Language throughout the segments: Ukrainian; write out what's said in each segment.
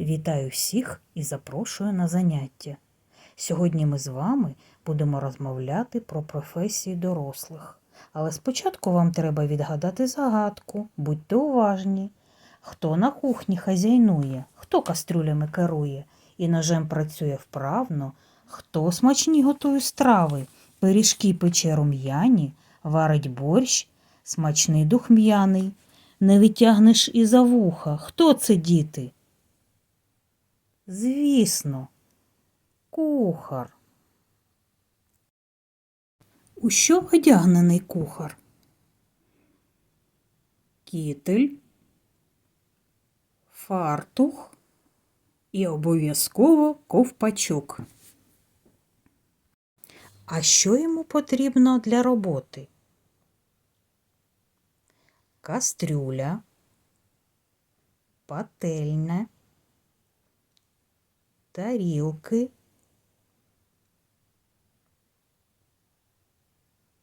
Вітаю всіх і запрошую на заняття. Сьогодні ми з вами будемо розмовляти про професії дорослих. Але спочатку вам треба відгадати загадку, будьте уважні. Хто на кухні хазяйнує, хто кастрюлями керує і ножем працює вправно, хто смачні готує страви, пиріжки пече рум'яні, варить борщ, смачний духм'яний. Не витягнеш і за вуха. Хто це діти? Звісно, кухар. У що одягнений кухар? Кітель, фартух і обов'язково ковпачок. А що йому потрібно для роботи? Кастрюля, пательня, тарілки,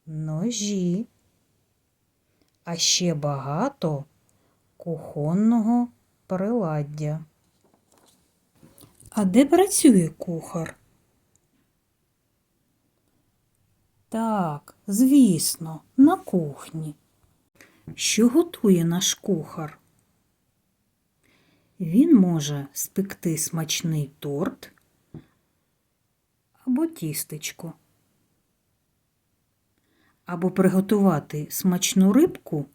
ножі, а ще багато кухонного приладдя. А де працює кухар? Так, звісно, на кухні. Що готує наш кухар? Він може спекти смачний торт або тістечко, або приготувати смачну рибку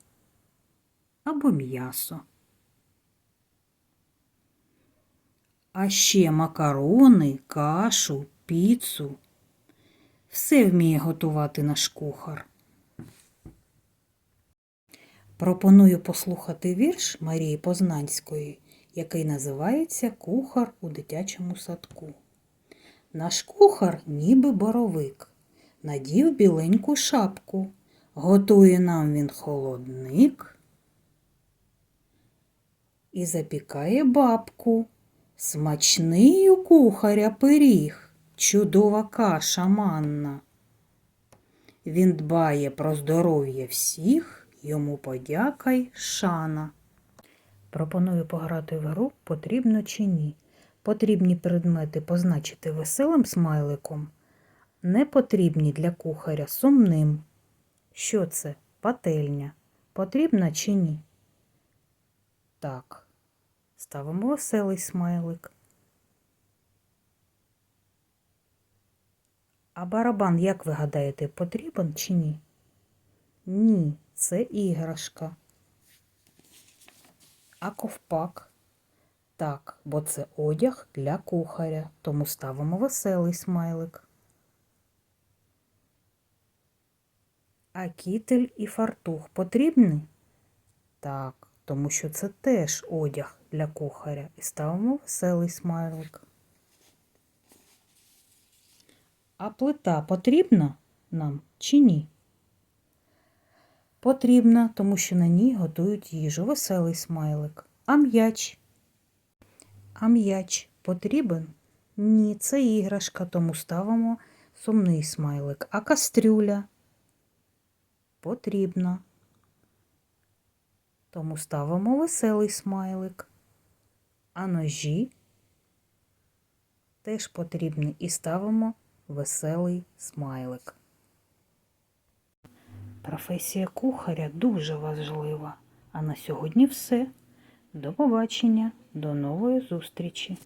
або м'ясо. А ще макарони, кашу, піцу. Все вміє готувати наш кухар. Пропоную послухати вірш Марії Познанської, який називається Кухар у дитячому садку. Наш кухар ніби боровик, надів біленьку шапку, готує нам він холодник і запікає бабку. Смачний у кухаря пиріг, чудова каша манна. Він дбає про здоров'я всіх, йому подяка й шана. Пропоную пограти в гру потрібно чи ні. Потрібні предмети позначити веселим смайликом, не потрібні для кухаря сумним. Що це? Пательня. Потрібна чи ні? Так. Ставимо веселий смайлик. А барабан, як ви гадаєте, потрібен чи ні? Ні, це іграшка. А ковпак? Так, бо це одяг для кухаря, тому ставимо веселий смайлик. А кітель і фартух потрібні? Так, тому що це теж одяг для кухаря і ставимо веселий смайлик. А плита потрібна нам чи ні? Потрібна, тому що на ній готують їжу. Веселий смайлик. А м'яч? А м'яч потрібен? Ні, це іграшка, тому ставимо сумний смайлик. А кастрюля? Потрібна. Тому ставимо веселий смайлик. А ножі теж потрібні і ставимо веселий смайлик. Професія кухаря дуже важлива. А на сьогодні все. До побачення, до нової зустрічі!